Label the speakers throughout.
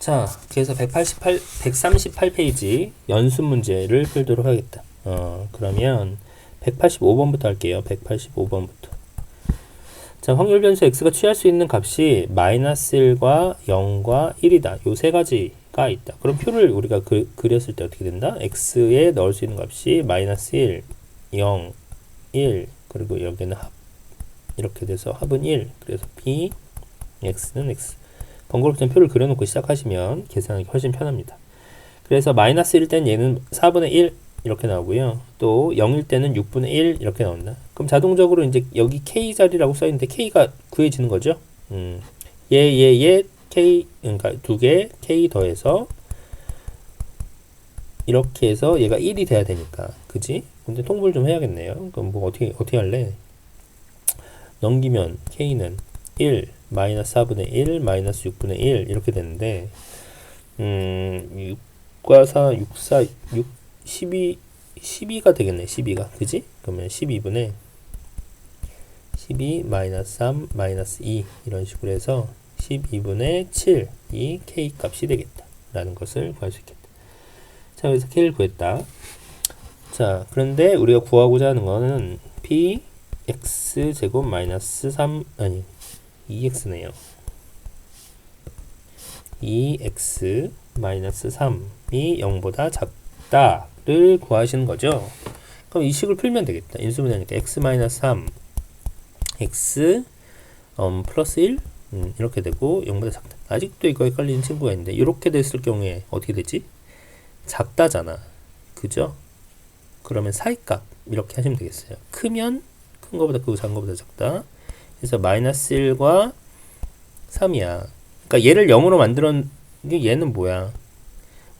Speaker 1: 자, 그래서 188, 138페이지 연습 문제를 풀도록 하겠다. 어, 그러면 185번부터 할게요. 185번부터. 자, 확률 변수 x가 취할 수 있는 값이 마이너스 1과 0과 1이다. 요 세 가지가 있다. 그럼 표를 우리가 그, 그렸을 때 어떻게 된다? x에 넣을 수 있는 값이 마이너스 1, 0, 1, 그리고 여기는 합. 이렇게 돼서 합은 1. 그래서 b, x는 x. 번거롭던 표를 그려놓고 시작하시면 계산하기 훨씬 편합니다. 그래서 마이너스 1일 땐 얘는 4분의 1 이렇게 나오고요. 또 0일 때는 6분의 1 이렇게 나온다. 그럼 자동적으로 이제 여기 k 자리라고 써 있는데 k가 구해지는 거죠. 음. 얘, 얘, 얘, k 그러니까 두 개 k 더해서 이렇게 해서 얘가 1이 돼야 되니까. 그지? 근데 통보를 좀 해야겠네요. 그럼 뭐 어떻게 어떻게 할래? 넘기면 k는 1 마이너스 4분의 1 마이너스 6분의 1 이렇게 되는데 음 6과 4 6 4 6 12 12가 되겠네 12가. 그지? 그러면 12분의 12 마이너스 3 마이너스 2 이런 식으로 해서 12분의 7 이 k 값이 되겠다. 라는 것을 구할 수 있겠다. 자 여기서 k를 구했다. 자 그런데 우리가 구하고자 하는 거는 p x 제곱 마이너스 3 아니 2x네요. 2x 마이너스 3이 0보다 작다를 구하시는 거죠. 그럼 이 식을 풀면 되겠다. 인수분해니까 x 마이너스 3 x 음, 플러스 1 음, 이렇게 되고 0보다 작다. 아직도 이거 헷갈리는 친구가 있는데 이렇게 됐을 경우에 어떻게 되지? 작다잖아. 그죠? 그러면 사이값 이렇게 하시면 되겠어요. 크면 큰 거보다 크고 작은 거보다 작다. 그래서 마이너스 1과 3이야. 그러니까 얘를 0으로 만들었는데 얘는 뭐야?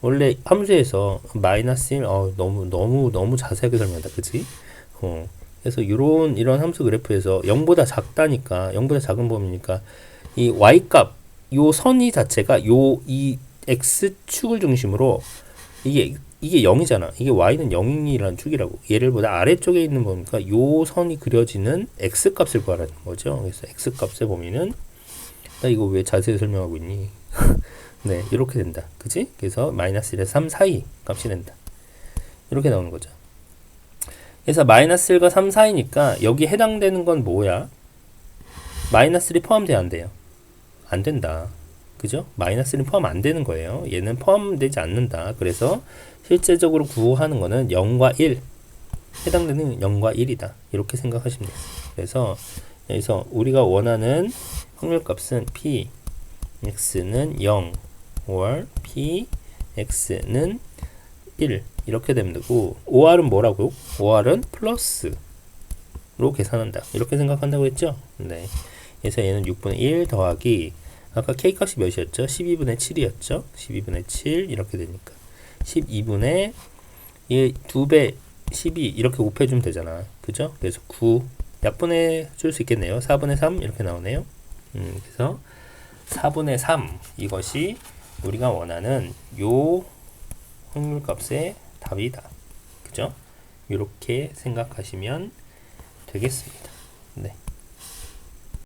Speaker 1: 원래 함수에서 마이너스 1, 어, 너무 너무 너무 자세하게 설명한다, 그지? 어. 그래서 이런 이런 함수 그래프에서 0보다 작다니까 0보다 작은 범위니까 이 y 값, 요 선이 자체가 요 이 x 축을 중심으로 이게 이게 0이잖아. 이게 y는 0이라는 축이라고. 얘를 보다 아래쪽에 있는 범위가 요 선이 그려지는 x 값을 구하라는 거죠. 그래서 x 값의 범위는 나 이거 왜 자세히 설명하고 있니? 네, 이렇게 된다. 그지? 그래서 마이너스 1에서 3 사이 값이 된다. 이렇게 나오는 거죠. 그래서 마이너스 1과 3 사이니까 여기 해당되는 건 뭐야? 마이너스 1이 포함돼야 안 돼요? 안 된다. 그죠? 마이너스는 포함 안 되는 거예요. 얘는 포함되지 않는다. 그래서 실제적으로 구하는 거는 0과 1 해당되는 0과 1이다. 이렇게 생각하시면 돼요. 그래서 여기서 우리가 원하는 확률값은 p x는 0 or p x는 1 이렇게 되면 되고 OR은 뭐라고? OR은 플러스로 계산한다. 이렇게 생각한다고 했죠? 네. 그래서 얘는 6분의 1 더하기 아까 k 값이 몇이었죠? 12분의 7이었죠? 12분의 7 이렇게 되니까 12분의 이 2배 12 이렇게 곱해주면 되잖아. 그죠? 그래서 9 약분해 줄 수 있겠네요. 4분의 3 이렇게 나오네요. 음, 그래서 4분의 3 이것이 우리가 원하는 요 확률값의 답이다. 그죠? 이렇게 생각하시면 되겠습니다. 네.